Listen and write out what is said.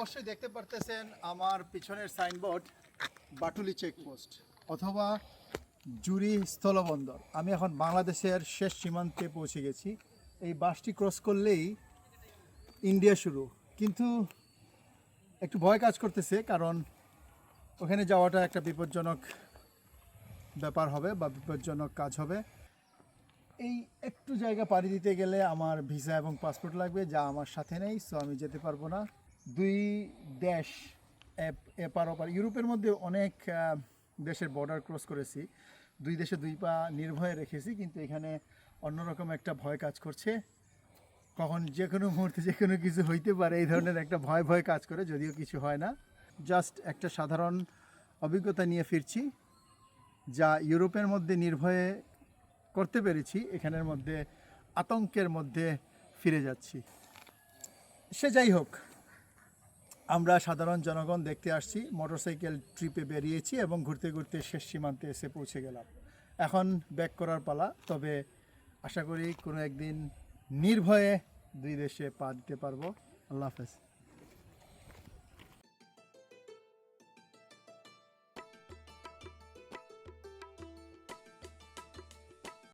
অবশ্যই দেখতে পারতেছেন আমার পিছনের সাইনবোর্ড, বাটুলি চেকপোস্ট অথবা জুরি স্থলবন্দর। আমি এখন বাংলাদেশের শেষ সীমান্তে পৌঁছে গেছি। এই বাসটি ক্রস করলেই ইন্ডিয়া শুরু। কিন্তু একটু ভয় কাজ করতেছে, কারণ ওখানে যাওয়াটা একটা বিপজ্জনক ব্যাপার হবে বা বিপজ্জনক কাজ হবে। এই একটু জায়গা পাড়ি দিতে গেলে আমার ভিসা এবং পাসপোর্ট লাগবে, যা আমার সাথে নেই সো আমি যেতে পারব না। দুই দেশ এপ- এপার ওপার, ইউরোপের মধ্যে অনেক দেশের বর্ডার ক্রস করেছি। দুই দেশে দুই পা নির্ভয়ে রেখেছি, কিন্তু এখানে অন্যরকম একটা ভয় কাজ করছে। কখন যে কোনো মুহূর্তে যে কোনো কিছু হইতে পারে, এই ধরনের একটা ভয় ভয় কাজ করে, যদিও কিছু হয় না। জাস্ট একটা সাধারণ অভিজ্ঞতা নিয়ে ফিরছি, যা ইউরোপের মধ্যে নির্ভয়ে করতে পেরেছি, এখানের মধ্যে আতঙ্কের মধ্যে ফিরে যাচ্ছি। সে যাই হোক আমরা সাধারণ জনগণ দেখতে আসছি, মোটরসাইকেল ট্রিপে বেরিয়েছি এবং ঘুরতে ঘুরতে শেষ সীমান্তে এসে পৌঁছে গেলাম। এখন ব্যাক করার পালা, তবে আশা করি কোনো একদিন নির্ভয়ে দুই দেশে পা দিতে পারব। আল্লাহ হাফেজ।